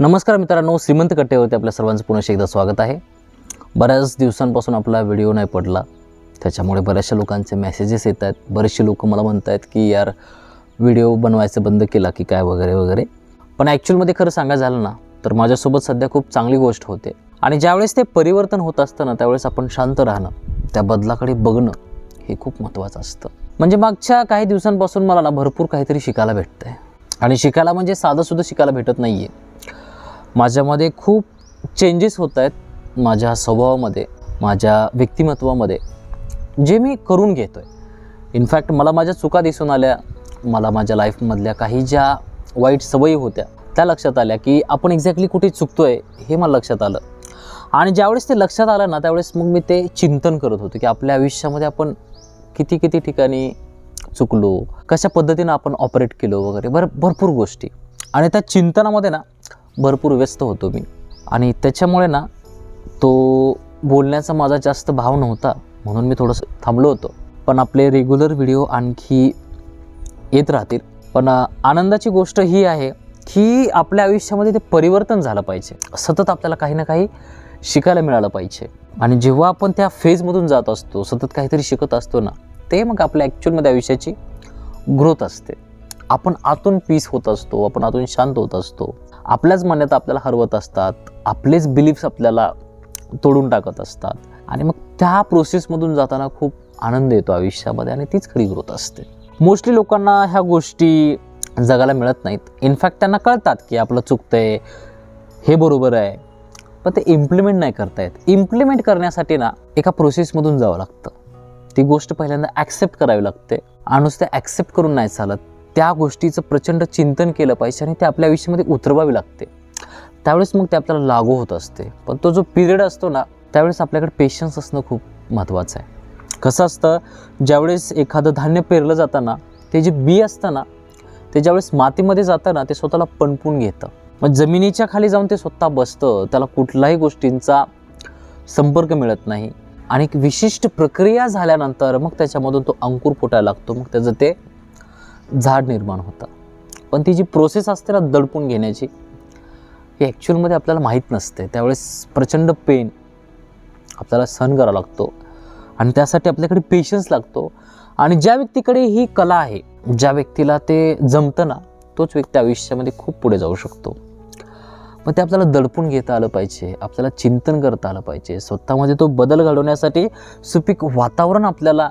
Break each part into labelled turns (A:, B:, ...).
A: नमस्कार मित्रांनो श्रीमंत कट्टेवरती आपल्या सर्वांचं पुन्हा एकदा स्वागत आहे. बऱ्याच दिवसांपासून आपला व्हिडिओ नाही पडला. त्याच्यामुळे बऱ्याचशा लोकांचे मेसेजेस येत आहेत. बरेचसे लोक मला म्हणत आहेत की यार व्हिडिओ बनवायचं बंद केला की काय वगैरे वगैरे. पण ॲक्च्युअलमध्ये खरं सांगायचं झालं ना तर माझ्यासोबत सध्या खूप चांगली गोष्ट होते. आणि ज्यावेळेस ते परिवर्तन होत असतं ना त्यावेळेस आपण शांत राहणं त्या बदलाकडे बघणं हे खूप महत्त्वाचं असतं. म्हणजे मागच्या काही दिवसांपासून मला ना भरपूर काहीतरी शिकायला भेटतं आहे आणि शिकायला म्हणजे साधंसुद्धा शिकायला भेटत नाही आहे माझ्यामध्ये खूप चेंजेस होत आहेत माझ्या स्वभावामध्ये माझ्या व्यक्तिमत्वामध्ये जे मी करून घेतो आहे इनफॅक्ट मला माझ्या चुका दिसून आल्या मला माझ्या लाईफमधल्या काही ज्या वाईट सवयी होत्या त्या लक्षात आल्या की आपण एक्झॅक्टली कुठे चुकतो आहे हे मला लक्षात आलं. आणि ज्यावेळेस ते लक्षात आलं ना त्यावेळेस मग मी ते चिंतन करत होतो की आपल्या आयुष्यामध्ये आपण किती किती ठिकाणी चुकलो कशा पद्धतीनं आपण ऑपरेट केलो वगैरे भर भरपूर गोष्टी. आणि त्या चिंतनामध्ये ना भरपूर व्यस्त होतो मी. आणि त्याच्यामुळे ना तो बोलण्याचा माझा जास्त भाव नव्हता म्हणून मी थोडंसं थांबलो होतो. पण आपले रेग्युलर व्हिडिओ आणखी येत राहतील. पण आनंदाची गोष्ट ही आहे की आपल्या आयुष्यामध्ये ते परिवर्तन झालं पाहिजे. सतत आपल्याला काही ना काही शिकायला मिळालं पाहिजे. आणि जेव्हा आपण त्या फेजमधून जात असतो सतत काहीतरी शिकत असतो ना ते मग आपल्या ॲक्च्युअलमध्ये आयुष्याची ग्रोथ असते. आपण आतून पीस होत असतो आपण आतून शांत होत असतो. आपल्याच मान्यता आपल्याला हरवत असतात आपलेच बिलीफ्स आपल्याला तोडून टाकत असतात. आणि मग त्या प्रोसेसमधून जाताना खूप आनंद येतो आयुष्यामध्ये आणि तीच खरी ग्रोथ असते. मोस्टली लोकांना ह्या गोष्टी जगायला मिळत नाहीत. इनफॅक्ट त्यांना कळतात की आपलं चुकतंय हे बरोबर आहे. पण ते इम्प्लिमेंट नाही करता येत इम्प्लिमेंट करण्यासाठी ना एका प्रोसेसमधून जावं लागतं. ती गोष्ट पहिल्यांदा ॲक्सेप्ट करावी लागते. आणि नुसतं ॲक्सेप्ट करून नाही चालत. त्या गोष्टीचं प्रचंड चिंतन केलं पाहिजे आणि ते आपल्या आयुष्यामध्ये उतरवावी लागते. त्यावेळेस मग ते आपल्याला लागू होत असते. पण तो जो पिरियड असतो ना त्यावेळेस आपल्याकडे पेशन्स असणं खूप महत्त्वाचं आहे. कसं असतं ज्यावेळेस एखादं धान्य पेरलं जाताना ते जे बी असतं ना ते ज्यावेळेस मातीमध्ये जातं ना ते स्वतःला पणपून घेतं. मग जमिनीच्या खाली जाऊन ते स्वतः बसतं त्याला कुठल्याही गोष्टींचा संपर्क मिळत नाही. आणि एक विशिष्ट प्रक्रिया झाल्यानंतर मग त्याच्यामधून तो अंकुर फुटायला लागतो. मग त्याचं ते झाड निर्माण होतं. पण ती जी प्रोसेस असते ना दडपून घेण्याची ही ॲक्च्युअलमध्ये आपल्याला माहीत नसते. त्यावेळेस प्रचंड पेन आपल्याला सहन करावा लागतो. आणि त्यासाठी आपल्याकडे पेशन्स लागतो. आणि ज्या व्यक्तीकडे ही कला आहे ज्या व्यक्तीला ते जमतं ना तोच व्यक्ती आयुष्यामध्ये खूप पुढे जाऊ शकतो. मग ते आपल्याला दडपून घेता आलं पाहिजे आपल्याला चिंतन करता आलं पाहिजे. स्वतःमध्ये तो बदल घडवण्यासाठी सुपीक वातावरण आपल्याला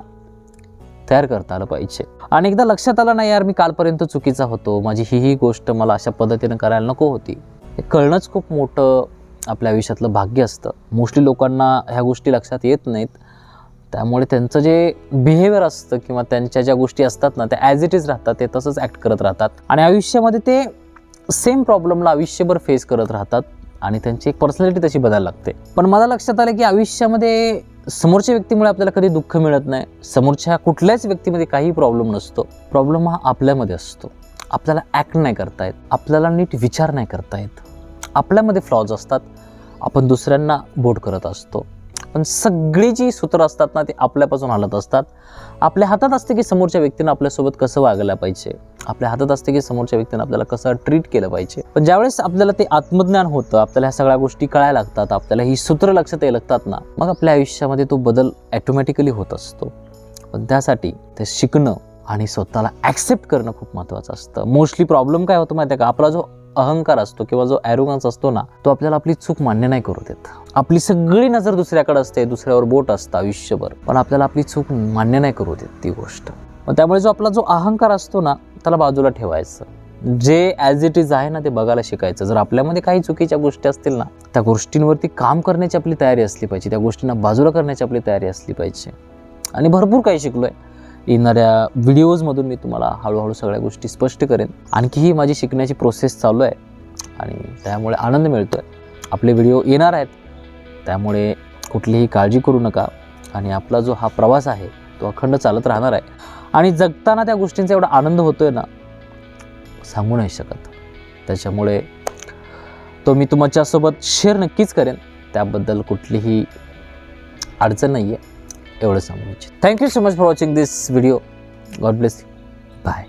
A: तयार करता आलं पाहिजे. आणि एकदा लक्षात आलं नाही यार मी कालपर्यंत चुकीचा होतो. माझी ही ही गोष्ट मला अशा पद्धतीनं करायला नको होती. हे कळणंच खूप मोठं आपल्या आयुष्यातलं भाग्य असतं. मोस्टली लोकांना ह्या गोष्टी लक्षात येत नाहीत. त्यामुळे त्यांचं जे बिहेवियर असतं किंवा त्यांच्या ज्या गोष्टी असतात ना त्या ॲज इट इज राहतात ते तसंच ॲक्ट करत राहतात. आणि आयुष्यामध्ये ते सेम प्रॉब्लेमला आयुष्यभर फेस करत राहतात आणि त्यांची एक पर्सनॅलिटी तशी बदलायला लागते. पण मला लक्षात आलं की आयुष्यामध्ये समोरच्या व्यक्तीमुळे आपल्याला कधी दुःख मिळत नाही. समोरच्या कुठल्याच व्यक्तीमध्ये काही प्रॉब्लेम नसतो. प्रॉब्लेम हा आपल्यामध्ये असतो. आपल्याला ॲक्ट नाही करता येत. आपल्याला नीट विचार नाही करता येत. आपल्यामध्ये फ्लॉज असतात. आपण दुसऱ्यांना बोट करत असतो. पण सगळी जी सूत्र असतात ना ते आपल्यापासून हलत असतात. आपल्या हातात असते की समोरच्या व्यक्तीनं आपल्यासोबत कसं वागायला पाहिजे? आपल्या हातात असते की समोरच्या व्यक्तीनं आपल्याला कसं ट्रीट केलं पाहिजे? पण ज्यावेळेस आपल्याला ते आत्मज्ञान होतं आपल्याला ह्या सगळ्या गोष्टी कळायला लागतात आपल्याला ही सूत्र लक्षात यायला लागतात ना मग आपल्या आयुष्यामध्ये तो बदल ॲटोमॅटिकली होत असतो. पण त्यासाठी ते शिकणं आणि स्वतःला ॲक्सेप्ट करणं खूप महत्त्वाचं असतं. मोस्टली प्रॉब्लेम काय होतो माहिती आहे का? आपला जो अहंकार असतो किंवा जो ॲरोगन्स असतो ना तो आपल्याला आपली चूक मान्य नाही करू देत. आपली सगळी नजर दुसऱ्याकडे असते दुसऱ्यावर बोट असतं आयुष्यभर. पण आपल्याला आपली चूक मान्य नाही करू देत ती गोष्ट. मग त्यामुळे जो आपला जो अहंकार असतो ना त्याला बाजूला ठेवायचं. जे ॲज इट इज आहे ना ते बघायला शिकायचं. जर आपल्यामध्ये काही चुकीच्या गोष्टी असतील ना त्या गोष्टींवरती काम करण्याची आपली तयारी असली पाहिजे. त्या गोष्टींना बाजूला करण्याची आपली तयारी असली पाहिजे. आणि भरपूर काही शिकलो आहे येणाऱ्या व्हिडिओजमधून मी तुम्हाला हळूहळू सगळ्या गोष्टी स्पष्ट करेन. आणखी ही माझी शिकण्याची प्रोसेस चालू आहे आणि त्यामुळे आनंद मिळतो आहे आपले व्हिडिओ येणार आहेत. त्यामुळे कुठलीही काळजी करू नका आणि आपला जो हा प्रवास आहे तो अखंड चालत राहणार आहे. आणि जगताना त्या गोष्टींचा एवढा आनंद होतो आहे ना सांगू नाही शकत. त्याच्यामुळे तो मी तुमच्यासोबत शेअर नक्कीच करेन. त्याबद्दल कुठलीही अडचण नाही आहे एवढं सांगू इच्छित. Thank you so much for watching this video God bless bye